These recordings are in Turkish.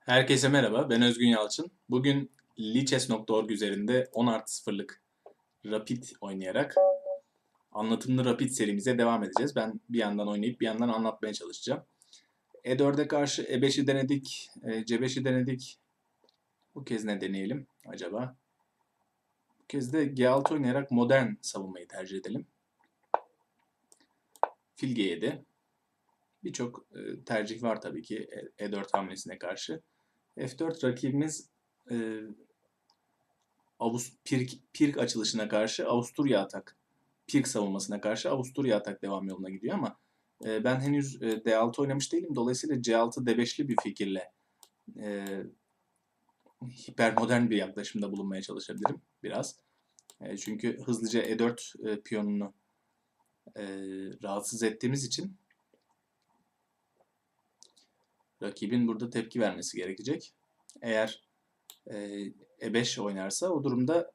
Herkese merhaba, ben Özgün Yalçın. Bugün lichess.org üzerinde 10 artı 0'lık Rapid oynayarak anlatımlı Rapid serimize devam edeceğiz. Ben bir yandan oynayıp bir yandan anlatmaya çalışacağım. E4'e karşı E5'i denedik, e, C5'i denedik. Bu kez ne deneyelim acaba? Bu kez de G6 oynayarak modern savunmayı tercih edelim. Fil G7. Birçok e, tercih var tabii ki E- E4 hamlesine karşı. F4 rakibimiz e, Avus Pirk, Pirk açılışına karşı Avusturya atak. Pirk savunmasına karşı Avusturya atak devam yoluna gidiyor ama e, ben henüz e, D6 oynamış değilim. Dolayısıyla C6 D5'li bir fikirle e, hipermodern bir yaklaşımda bulunmaya çalışabilirim biraz. E, çünkü hızlıca E4 e, piyonunu e, rahatsız ettiğimiz için rakibin burada tepki vermesi gerekecek. Eğer e, E5 oynarsa o durumda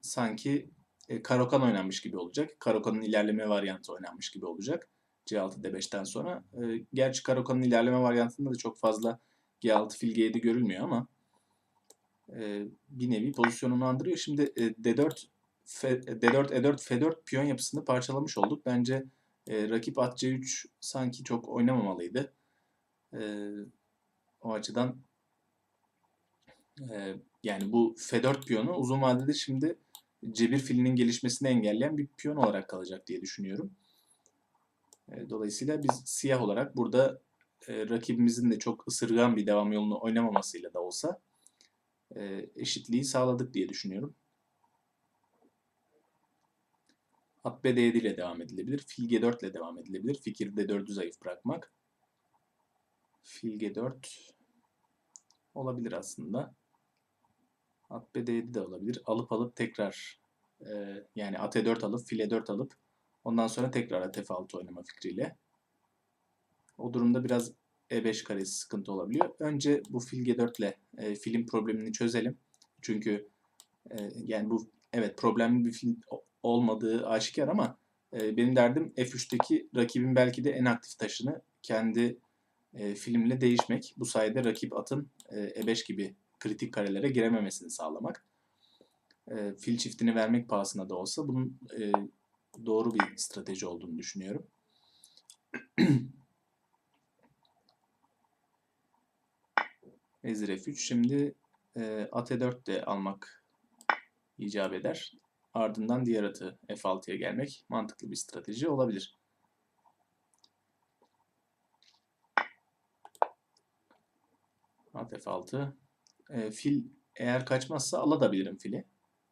sanki e, Karokan oynanmış gibi olacak. Karokan'ın ilerleme varyantı oynanmış gibi olacak. C6 D5'ten sonra. E, gerçi Karokan'ın ilerleme varyantında da çok fazla G6 fil G7 görülmüyor ama e, bir nevi pozisyonunu andırıyor. Şimdi e, D4 F, D4 E4 F4 piyon yapısını parçalamış olduk. Bence e, rakip at C3 sanki çok oynamamalıydı. E, o açıdan e, yani bu F4 piyonu uzun vadede şimdi cebir filinin gelişmesini engelleyen bir piyon olarak kalacak diye düşünüyorum. E, dolayısıyla biz siyah olarak burada e, rakibimizin de çok ısırgan bir devam yolunu oynamamasıyla da olsa e, eşitliği sağladık diye düşünüyorum. At B D7 ile devam edilebilir. Fil G4 ile devam edilebilir. Fikir D4'ü zayıf bırakmak. Fil G4 olabilir aslında. At B7 de olabilir. Alıp alıp tekrar e, yani at E4 alıp fil E4 alıp ondan sonra tekrar at F6 oynama fikriyle. O durumda biraz E5 karesi sıkıntı olabiliyor. Önce bu fil G4 ile e, filin problemini çözelim. Çünkü e, yani bu evet problemli bir fil olmadığı aşikar ama e, benim derdim F3'teki rakibin belki de en aktif taşını kendi e, filmle değişmek. Bu sayede rakip atın e, E5 gibi kritik karelere girememesini sağlamak. E, fil çiftini vermek pahasına da olsa bunun e, doğru bir strateji olduğunu düşünüyorum. Vezir F3. Şimdi e, at E4 de almak icap eder. Ardından diğer atı F6'ya gelmek mantıklı bir strateji olabilir. At F6. E, fil eğer kaçmazsa alabilirim fili.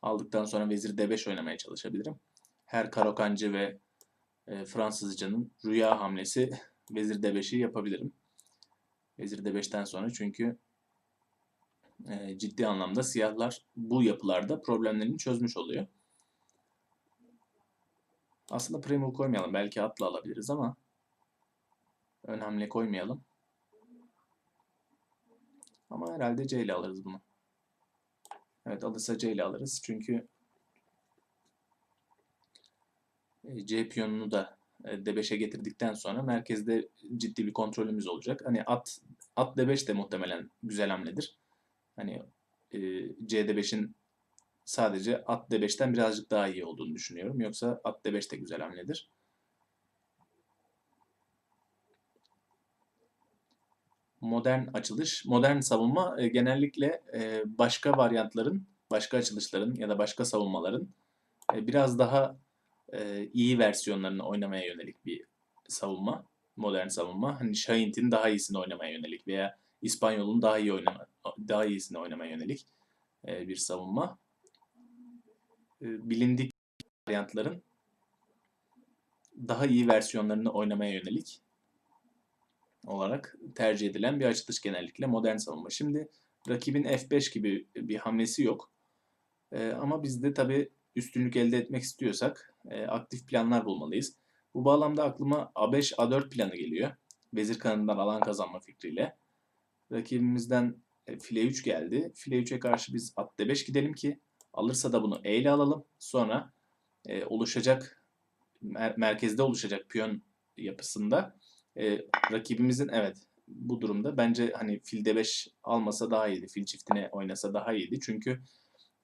Aldıktan sonra vezir D5 oynamaya çalışabilirim. Her Karokancı ve e, Fransızcanın rüya hamlesi vezir D5'i yapabilirim. Vezir D5'ten sonra çünkü e, ciddi anlamda siyahlar bu yapılarda problemlerini çözmüş oluyor. Aslında Primo koymayalım. Belki atla alabiliriz ama ön hamle koymayalım. Ama herhalde C ile alırız bunu. Evet alırsa C ile alırız. Çünkü e, C piyonunu da e, D5'e getirdikten sonra merkezde ciddi bir kontrolümüz olacak. Hani at at D5 de muhtemelen güzel hamledir. Hani e, C D5'in sadece at D5'ten birazcık daha iyi olduğunu düşünüyorum. Yoksa at D5 de güzel hamledir. Modern açılış, modern savunma e, genellikle e, başka varyantların, başka açılışların ya da başka savunmaların e, biraz daha e, iyi versiyonlarını oynamaya yönelik bir savunma, modern savunma. Hani Şahint'in daha iyisini oynamaya yönelik veya İspanyol'un daha iyi oynama, daha iyisini oynamaya yönelik e, bir savunma. E, bilindik varyantların daha iyi versiyonlarını oynamaya yönelik olarak tercih edilen bir açılış genellikle modern savunma. Şimdi rakibin F5 gibi bir hamlesi yok. Ee, ama biz de tabii üstünlük elde etmek istiyorsak e, aktif planlar bulmalıyız. Bu bağlamda aklıma A5, A4 planı geliyor. Vezir kanadından alan kazanma fikriyle. Rakibimizden e, file 3 geldi. File 3'e karşı biz at D5 gidelim ki alırsa da bunu E ile alalım. Sonra e, oluşacak mer- merkezde oluşacak piyon yapısında e, rakibimizin evet bu durumda bence hani fil D5 almasa daha iyiydi. Fil çiftine oynasa daha iyiydi. Çünkü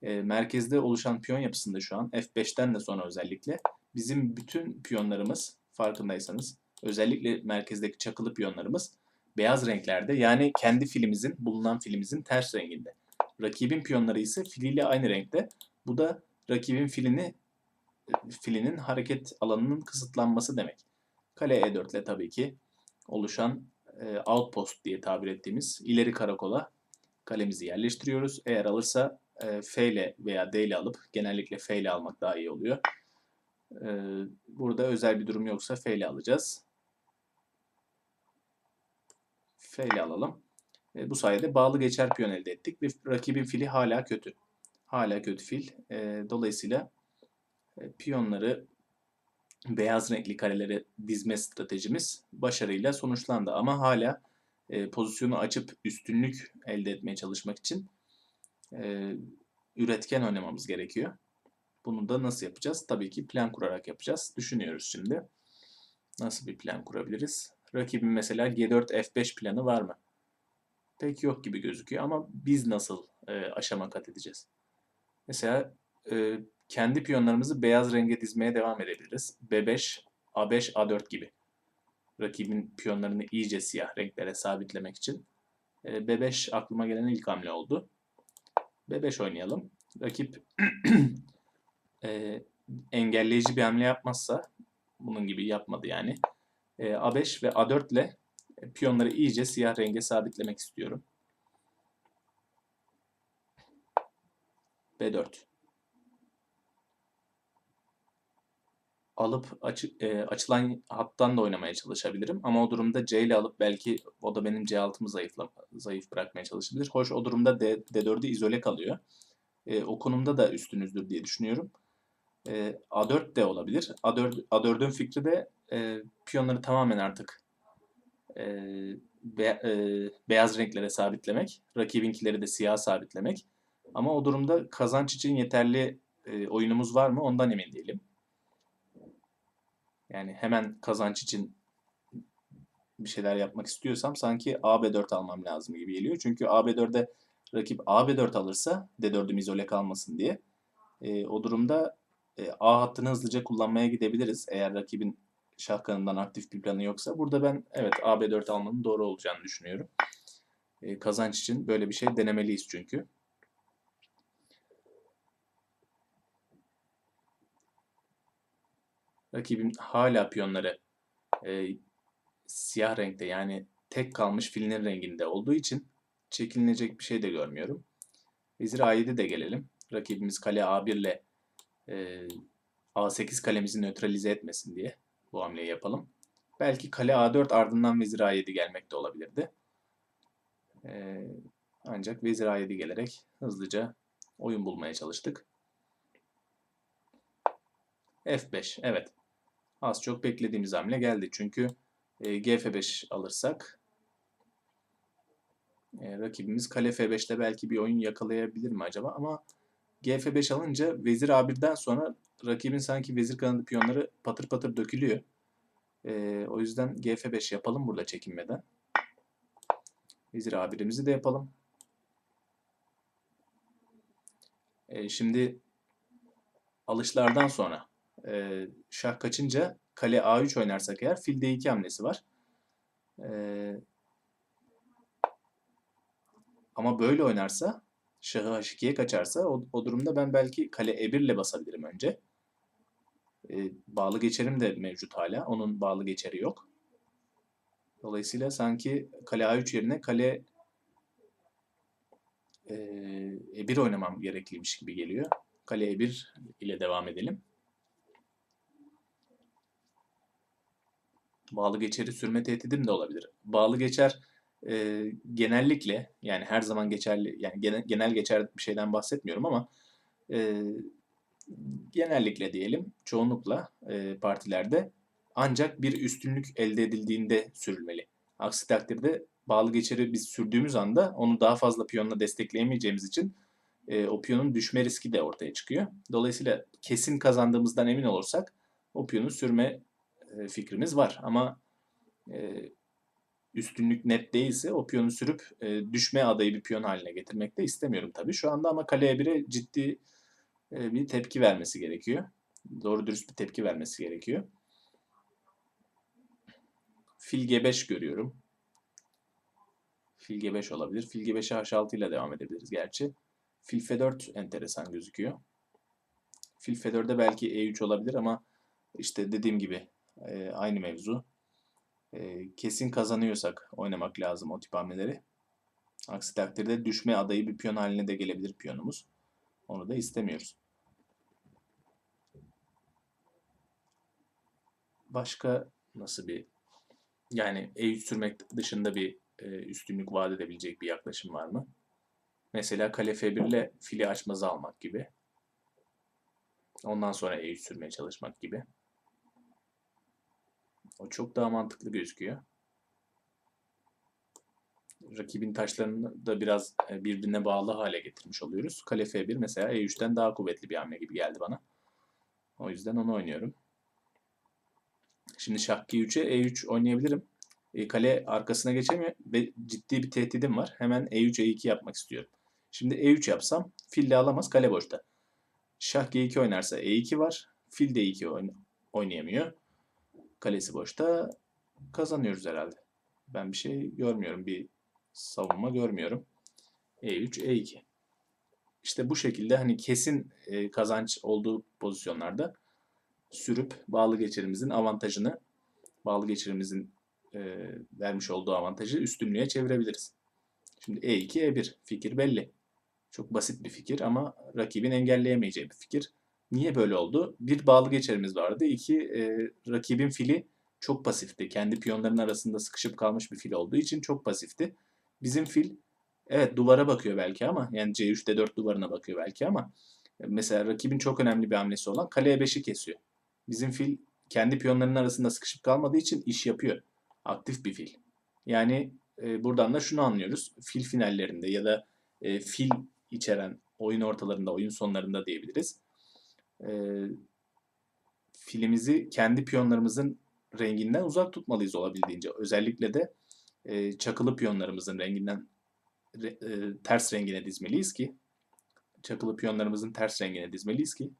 e, merkezde oluşan piyon yapısında şu an F5'ten de sonra özellikle bizim bütün piyonlarımız farkındaysanız özellikle merkezdeki çakılı piyonlarımız beyaz renklerde yani kendi filimizin bulunan filimizin ters renginde. Rakibin piyonları ise filiyle aynı renkte. Bu da rakibin filini filinin hareket alanının kısıtlanması demek. Kale E4 ile tabii ki oluşan e, outpost diye tabir ettiğimiz ileri karakola kalemizi yerleştiriyoruz. Eğer alırsa e, F ile veya D ile alıp genellikle F ile almak daha iyi oluyor. E, burada özel bir durum yoksa F ile alacağız. F ile alalım. E, bu sayede bağlı geçer piyon elde ettik ve rakibin fili hala kötü. Hala kötü fil. E, dolayısıyla e, piyonları beyaz renkli kareleri dizme stratejimiz başarıyla sonuçlandı. Ama hala e, pozisyonu açıp üstünlük elde etmeye çalışmak için e, üretken oynamamız gerekiyor. Bunu da nasıl yapacağız? Tabii ki plan kurarak yapacağız. Düşünüyoruz şimdi. Nasıl bir plan kurabiliriz? Rakibin mesela G4 F5 planı var mı? Pek yok gibi gözüküyor ama biz nasıl e, aşama kat edeceğiz? Mesela e, kendi piyonlarımızı beyaz renge dizmeye devam edebiliriz. B5, A5, A4 gibi. Rakibin piyonlarını iyice siyah renklere sabitlemek için. E, B5 aklıma gelen ilk hamle oldu. B5 oynayalım. Rakip e, engelleyici bir hamle yapmazsa, bunun gibi yapmadı yani. E, A5 ve A4 ile piyonları iyice siyah renge sabitlemek istiyorum. B4. Alıp açı, e, açılan hattan da oynamaya çalışabilirim. Ama o durumda C ile alıp belki o da benim C6'mı zayıfla, zayıf bırakmaya çalışabilir. Hoş o durumda D, D4'ü izole kalıyor. E, o konumda da üstünüzdür diye düşünüyorum. E, A4 de olabilir. A4, A4'ün fikri de e, piyonları tamamen artık e, be, e, beyaz renklere sabitlemek. Rakibinkileri de siyah sabitlemek. Ama o durumda kazanç için yeterli e, oyunumuz var mı ondan emin değilim. Yani hemen kazanç için bir şeyler yapmak istiyorsam sanki AB4 almam lazım gibi geliyor. Çünkü AB4'de rakip AB4 alırsa D4'üm izole kalmasın diye. E, o durumda e, A hattını hızlıca kullanmaya gidebiliriz. Eğer rakibin şah kanından aktif bir planı yoksa. Burada ben evet AB4 almanın doğru olacağını düşünüyorum. E, kazanç için böyle bir şey denemeliyiz çünkü. Rakibin hala piyonları e, siyah renkte yani tek kalmış filinin renginde olduğu için çekinilecek bir şey de görmüyorum. Vezir A7 de gelelim. Rakibimiz kale A1 ile e, A8 kalemizi nötralize etmesin diye bu hamleyi yapalım. Belki kale A4 ardından vezir A7 gelmek de olabilirdi. E, ancak vezir A7 gelerek hızlıca oyun bulmaya çalıştık. F5 evet az çok beklediğimiz hamle geldi. Çünkü e, GF5 alırsak e, rakibimiz kale F5'te belki bir oyun yakalayabilir mi acaba? Ama GF5 alınca vezir A1'den sonra rakibin sanki vezir kanadı piyonları patır patır dökülüyor. E, o yüzden GF5 yapalım burada çekinmeden. Vezir A1'imizi de yapalım. E, şimdi alışlardan sonra e, şah kaçınca kale A3 oynarsak eğer fil D2 hamlesi var. E, ama böyle oynarsa şahı H2'ye kaçarsa o, o durumda ben belki kale E1 ile basabilirim önce. E, bağlı geçerim de mevcut hala. Onun bağlı geçeri yok. Dolayısıyla sanki kale A3 yerine kale e, E1 oynamam gerekliymiş gibi geliyor. Kale E1 ile devam edelim. Bağlı geçeri sürme tehdidim de olabilir. Bağlı geçer e, genellikle yani her zaman geçerli yani genel, genel geçer bir şeyden bahsetmiyorum ama e, genellikle diyelim çoğunlukla e, partilerde ancak bir üstünlük elde edildiğinde sürülmeli. Aksi takdirde bağlı geçeri biz sürdüğümüz anda onu daha fazla piyonla destekleyemeyeceğimiz için e, o piyonun düşme riski de ortaya çıkıyor. Dolayısıyla kesin kazandığımızdan emin olursak o piyonu sürme e, fikrimiz var. Ama e, üstünlük net değilse o piyonu sürüp e, düşme adayı bir piyon haline getirmek de istemiyorum tabii. Şu anda ama kale E1'e ciddi e, bir tepki vermesi gerekiyor. Doğru dürüst bir tepki vermesi gerekiyor. Fil G5 görüyorum. Fil G5 olabilir. Fil G5'e H6 ile devam edebiliriz gerçi. Fil F4 enteresan gözüküyor. Fil F4'de belki E3 olabilir ama işte dediğim gibi e, aynı mevzu. E, kesin kazanıyorsak oynamak lazım o tip hamleleri. Aksi takdirde düşme adayı bir piyon haline de gelebilir piyonumuz. Onu da istemiyoruz. Başka nasıl bir yani E3 sürmek dışında bir e, üstünlük vaat edebilecek bir yaklaşım var mı? Mesela kale F1 ile fili açmazı almak gibi. Ondan sonra E3 sürmeye çalışmak gibi. O çok daha mantıklı gözüküyor. Rakibin taşlarını da biraz e, birbirine bağlı hale getirmiş oluyoruz. Kale F1 mesela E3'ten daha kuvvetli bir hamle gibi geldi bana. O yüzden onu oynuyorum. Şimdi şah G3'e E3 oynayabilirim. E, kale arkasına geçemiyor ve ciddi bir tehdidim var. Hemen E3 E2 yapmak istiyorum. Şimdi E3 yapsam fil de alamaz kale boşta. Şah G2 oynarsa E2 var. Fil de E2 oynayamıyor. Kalesi boşta. Kazanıyoruz herhalde. Ben bir şey görmüyorum. Bir savunma görmüyorum. E3, E2. İşte bu şekilde hani kesin e, kazanç olduğu pozisyonlarda sürüp bağlı geçirimizin avantajını, bağlı geçirimizin e, vermiş olduğu avantajı üstünlüğe çevirebiliriz. Şimdi E2, E1 fikir belli. Çok basit bir fikir ama rakibin engelleyemeyeceği bir fikir. Niye böyle oldu? Bir bağlı geçerimiz vardı. İki e, rakibin fili çok pasifti. Kendi piyonların arasında sıkışıp kalmış bir fil olduğu için çok pasifti. Bizim fil evet duvara bakıyor belki ama yani C3'de 4 duvarına bakıyor belki ama mesela rakibin çok önemli bir hamlesi olan kale E5'i kesiyor. Bizim fil kendi piyonların arasında sıkışıp kalmadığı için iş yapıyor. Aktif bir fil. Yani e, buradan da şunu anlıyoruz. Fil finallerinde ya da e, fil içeren oyun ortalarında, oyun sonlarında diyebiliriz. E, filimizi kendi piyonlarımızın renginden uzak tutmalıyız olabildiğince. Özellikle de e, çakılı piyonlarımızın renginden re, e, ters rengine dizmeliyiz ki çakılı piyonlarımızın ters rengine dizmeliyiz ki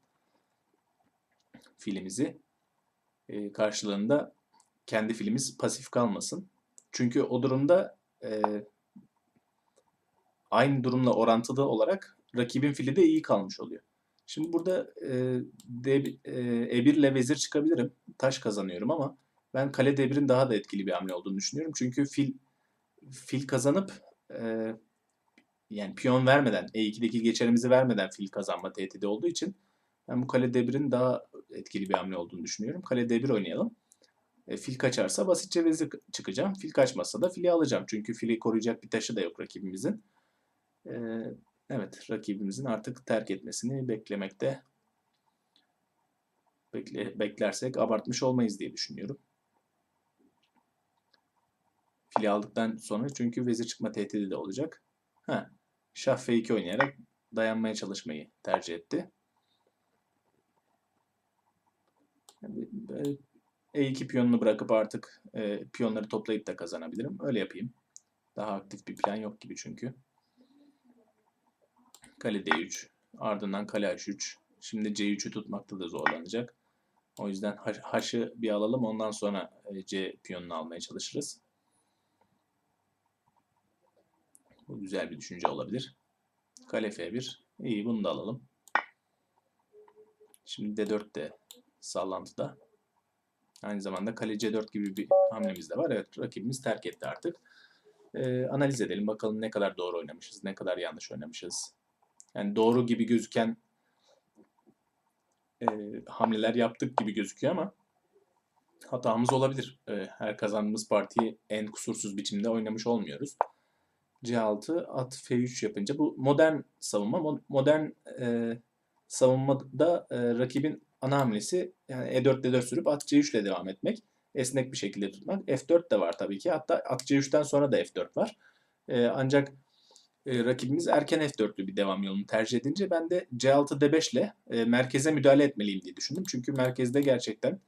filimizi e, karşılığında kendi filimiz pasif kalmasın. Çünkü o durumda e, aynı durumla orantılı olarak rakibin fili de iyi kalmış oluyor. Şimdi burada e, e, E1 ile vezir çıkabilirim. Taş kazanıyorum ama ben kale D1'in daha da etkili bir hamle olduğunu düşünüyorum. Çünkü fil fil kazanıp e, yani piyon vermeden, E2'deki geçerimizi vermeden fil kazanma tehdidi olduğu için ben bu kale D1'in daha etkili bir hamle olduğunu düşünüyorum. Kale D1 oynayalım. E, fil kaçarsa basitçe vezir çıkacağım. Fil kaçmazsa da fili alacağım. Çünkü fili koruyacak bir taşı da yok rakibimizin. E, evet, rakibimizin artık terk etmesini beklemekte. Bekle, beklersek abartmış olmayız diye düşünüyorum. Fili aldıktan sonra çünkü vezir çıkma tehdidi de olacak. Ha, şah F2 oynayarak dayanmaya çalışmayı tercih etti. E2 piyonunu bırakıp artık e, piyonları toplayıp da kazanabilirim. Öyle yapayım. Daha aktif bir plan yok gibi çünkü. Kale D3. Ardından kale H3. Şimdi C3'ü tutmakta da zorlanacak. O yüzden H'ı bir alalım. Ondan sonra e, C piyonunu almaya çalışırız. Bu güzel bir düşünce olabilir. Kale F1. İyi bunu da alalım. Şimdi D4 de sallantıda. Aynı zamanda kale C4 gibi bir hamlemiz de var. Evet rakibimiz terk etti artık. Ee, analiz edelim bakalım ne kadar doğru oynamışız, ne kadar yanlış oynamışız. Yani doğru gibi gözüken e, hamleler yaptık gibi gözüküyor ama hatamız olabilir. E, her kazandığımız partiyi en kusursuz biçimde oynamış olmuyoruz. C6 at F3 yapınca bu modern savunma. Modern e, savunmada e, rakibin ana hamlesi yani E4 D4 sürüp at C3 ile devam etmek. Esnek bir şekilde tutmak. F4 de var tabii ki. Hatta at C3'ten sonra da F4 var. E, ancak e, rakibimiz erken F4'lü bir devam yolunu tercih edince ben de C6 D5 ile e, merkeze müdahale etmeliyim diye düşündüm. Çünkü merkezde gerçekten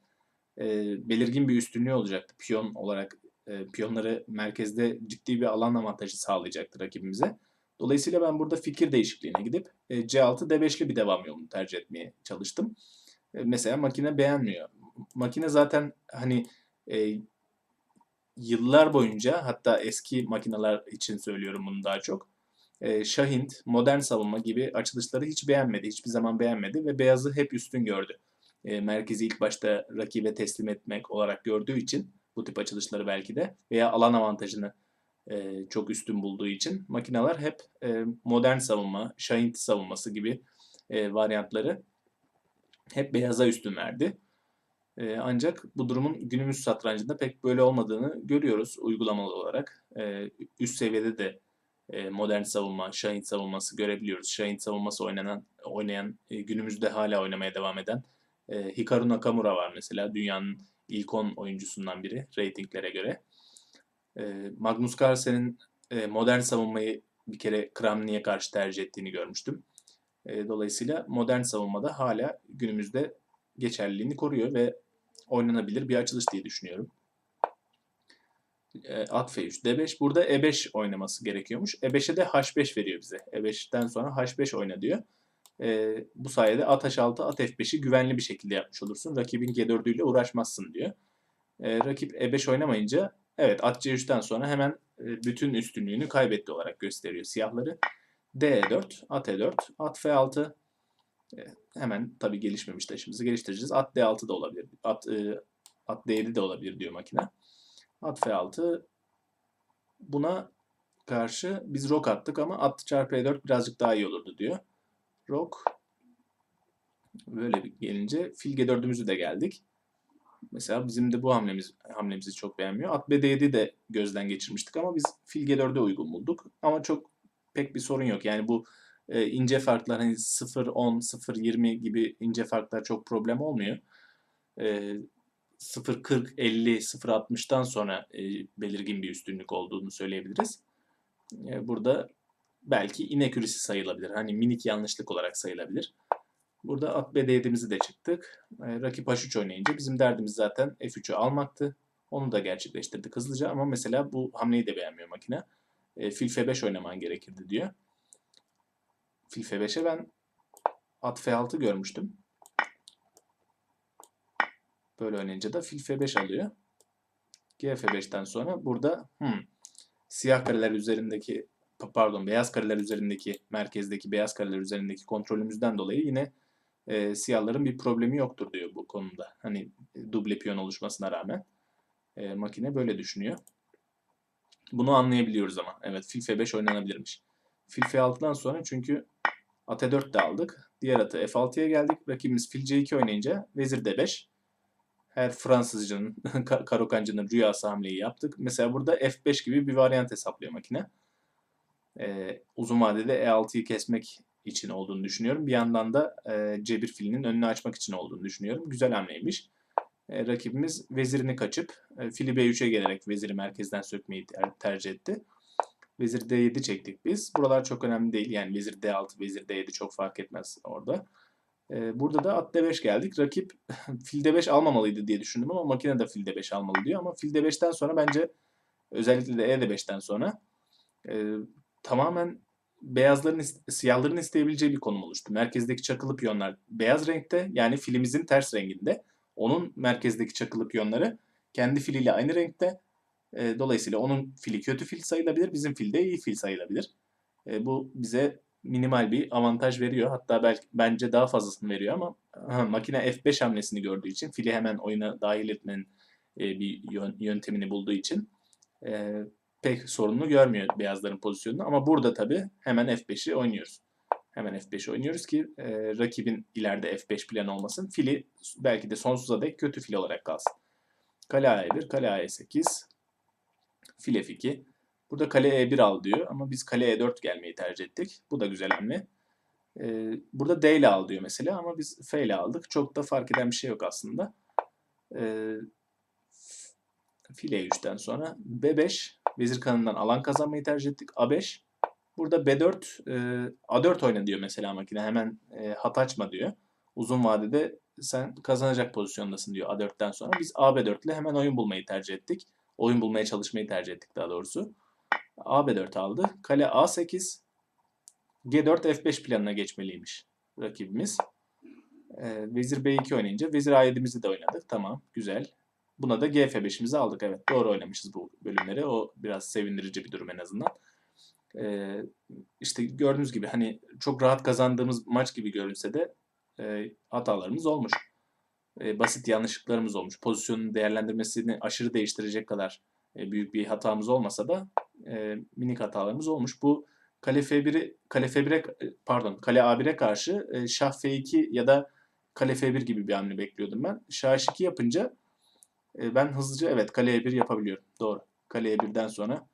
e, belirgin bir üstünlüğü olacaktı. Piyon olarak e, piyonları merkezde ciddi bir alan avantajı sağlayacaktır rakibimize. Dolayısıyla ben burada fikir değişikliğine gidip e, C6 D5'li bir devam yolunu tercih etmeye çalıştım. E, mesela makine beğenmiyor. Makine zaten hani e, yıllar boyunca hatta eski makineler için söylüyorum bunu daha çok. E, Şahint, modern savunma gibi açılışları hiç beğenmedi. Hiçbir zaman beğenmedi ve beyazı hep üstün gördü. E, merkezi ilk başta rakibe teslim etmek olarak gördüğü için bu tip açılışları belki de veya alan avantajını e, çok üstün bulduğu için makineler hep e, modern savunma, Şahint savunması gibi e, varyantları hep beyaza üstün verdi. Ancak bu durumun günümüz satrancında pek böyle olmadığını görüyoruz uygulamalı olarak. Üst seviyede de modern savunma, Şahit savunması görebiliyoruz. Şahit savunması oynanan, oynayan, e, günümüzde hala oynamaya devam eden e, Hikaru Nakamura var mesela. Dünyanın ilk 10 oyuncusundan biri ratinglere göre. E, Magnus Carlsen'in e, modern savunmayı bir kere Kramni'ye karşı tercih ettiğini görmüştüm. E, dolayısıyla modern savunmada hala günümüzde geçerliliğini koruyor ve oynanabilir bir açılış diye düşünüyorum. E, at F3, D5. Burada E5 oynaması gerekiyormuş. E5'e de H5 veriyor bize. E5'ten sonra H5 oyna diyor. E, bu sayede at H6, at F5'i güvenli bir şekilde yapmış olursun. Rakibin G4'ü ile uğraşmazsın diyor. E, rakip E5 oynamayınca evet at C3'ten sonra hemen e, bütün üstünlüğünü kaybetti olarak gösteriyor siyahları. D4, at E4, at F6, e, hemen tabi gelişmemiş taşımızı geliştireceğiz. At D6 da olabilir. At, e, at D7 de olabilir diyor makine. At F6 buna karşı biz rok attık ama at çarpı E4 birazcık daha iyi olurdu diyor. Rok böyle gelince fil G4'ümüzü de geldik. Mesela bizim de bu hamlemiz hamlemizi çok beğenmiyor. At B7 de gözden geçirmiştik ama biz fil G4'e uygun bulduk. Ama çok pek bir sorun yok. Yani bu e, ince farklar hani 0 10 0 20 gibi ince farklar çok problem olmuyor. E, 0 40 50 0 60'tan sonra e, belirgin bir üstünlük olduğunu söyleyebiliriz. E, burada belki inekürisi sayılabilir. Hani minik yanlışlık olarak sayılabilir. Burada at B7'mizi de çıktık. E, rakip H3 oynayınca bizim derdimiz zaten F3'ü almaktı. Onu da gerçekleştirdik hızlıca ama mesela bu hamleyi de beğenmiyor makine. E, fil F5 oynaman gerekirdi diyor. Fil F5'e ben at F6 görmüştüm. Böyle oynayınca da fil F5 alıyor. G F5'ten sonra burada hmm, siyah kareler üzerindeki pardon beyaz kareler üzerindeki merkezdeki beyaz kareler üzerindeki kontrolümüzden dolayı yine e, siyahların bir problemi yoktur diyor bu konuda. Hani e, duble piyon oluşmasına rağmen e, makine böyle düşünüyor. Bunu anlayabiliyoruz ama. Evet fil F5 oynanabilirmiş. Fil F6'dan sonra çünkü at E4 de aldık. Diğer atı F6'ya geldik. Rakibimiz fil C2 oynayınca vezir D5. Her Fransızcanın, Karokancı'nın rüyası hamleyi yaptık. Mesela burada F5 gibi bir varyant hesaplıyor makine. Ee, uzun vadede E6'yı kesmek için olduğunu düşünüyorum. Bir yandan da e, C1 filinin önünü açmak için olduğunu düşünüyorum. Güzel hamleymiş. E, rakibimiz vezirini kaçıp e, fili B3'e gelerek veziri merkezden sökmeyi ter- tercih etti. Vezir D7 çektik biz. Buralar çok önemli değil. Yani vezir D6, vezir D7 çok fark etmez orada. Ee, burada da at D5 geldik. Rakip fil D5 almamalıydı diye düşündüm ama makine de fil D5 almalı diyor. Ama fil D5'ten sonra bence özellikle de E D5'ten sonra e, tamamen beyazların, siyahların isteyebileceği bir konum oluştu. Merkezdeki çakılı piyonlar beyaz renkte yani filimizin ters renginde. Onun merkezdeki çakılı piyonları kendi filiyle aynı renkte. E, dolayısıyla onun fili kötü fil sayılabilir, bizim fil de iyi fil sayılabilir. E, bu bize minimal bir avantaj veriyor. Hatta belki bence daha fazlasını veriyor ama makine F5 hamlesini gördüğü için fili hemen oyuna dahil etmenin e, bir yöntemini bulduğu için e, pek sorunlu görmüyor beyazların pozisyonunu. Ama burada tabii hemen F5'i oynuyoruz. Hemen F5 oynuyoruz ki e, rakibin ileride F5 planı olmasın. Fili belki de sonsuza dek kötü fil olarak kalsın. Kale A1, kale A8, fil F2. Burada kale E1 al diyor ama biz kale E4 gelmeyi tercih ettik. Bu da güzel hamle. Ee, burada D ile al diyor mesela ama biz F ile aldık. Çok da fark eden bir şey yok aslında. Ee, fil E3'ten sonra B5 vezir kanından alan kazanmayı tercih ettik. A5 Burada B4 e, A4 oyna diyor mesela makine. Hemen e, hat açma diyor. Uzun vadede sen kazanacak pozisyondasın diyor A4'ten sonra. Biz AB4 ile hemen oyun bulmayı tercih ettik. oyun bulmaya çalışmayı tercih ettik daha doğrusu. A B4 aldı. Kale A8. G4 F5 planına geçmeliymiş rakibimiz. Ee, vezir B2 oynayınca vezir A7'mizi de oynadık. Tamam, güzel. Buna da GF5'imizi aldık. Evet, doğru oynamışız bu bölümleri. O biraz sevindirici bir durum en azından. Ee, işte gördüğünüz gibi hani çok rahat kazandığımız maç gibi görünse de e, hatalarımız olmuş. E, basit yanlışlıklarımız olmuş. Pozisyonun değerlendirmesini aşırı değiştirecek kadar e, büyük bir hatamız olmasa da e, minik hatalarımız olmuş. Bu kale F1'i kale F1'e pardon kale A1'e karşı e, şah F2 ya da kale F1 gibi bir hamle bekliyordum ben. Şah H2 yapınca e, ben hızlıca evet kale E1 yapabiliyorum. Doğru. Kale E1'den sonra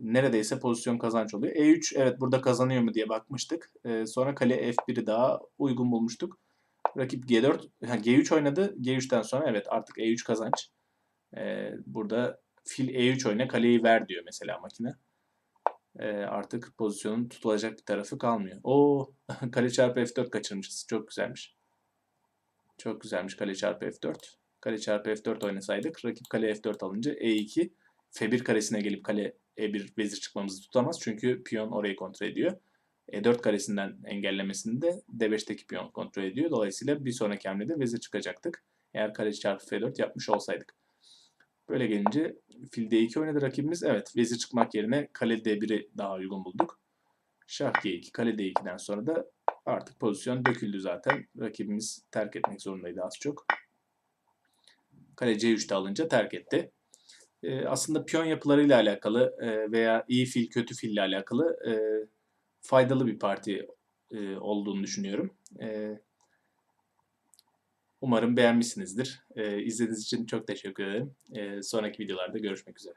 neredeyse pozisyon kazanç oluyor. E3 evet burada kazanıyor mu diye bakmıştık. E, sonra kale F1'i daha uygun bulmuştuk. Rakip G4, ha, G3 oynadı. G3'ten sonra evet artık E3 kazanç. E, burada fil E3 oyna kaleyi ver diyor mesela makine. E, artık pozisyonun tutulacak bir tarafı kalmıyor. O kale çarpı F4 kaçırmışız. Çok güzelmiş. Çok güzelmiş kale çarpı F4. Kale çarpı F4 oynasaydık rakip kale F4 alınca E2 F1 karesine gelip kale E1 vezir çıkmamızı tutamaz. Çünkü piyon orayı kontrol ediyor. E4 karesinden engellemesini de D5'teki piyon kontrol ediyor. Dolayısıyla bir sonraki hamlede vezir çıkacaktık. Eğer kale çarpı F4 yapmış olsaydık. Böyle gelince fil D2 oynadı rakibimiz. Evet vezir çıkmak yerine kale D1'i daha uygun bulduk. Şah G2, kale D2'den sonra da artık pozisyon döküldü zaten. Rakibimiz terk etmek zorundaydı az çok. Kale C3'te alınca terk etti. Ee, aslında piyon yapılarıyla alakalı e, veya iyi fil kötü fille alakalı e, faydalı bir parti e, olduğunu düşünüyorum. E, umarım beğenmişsinizdir. E, izlediğiniz için çok teşekkür ederim. E, sonraki videolarda görüşmek üzere.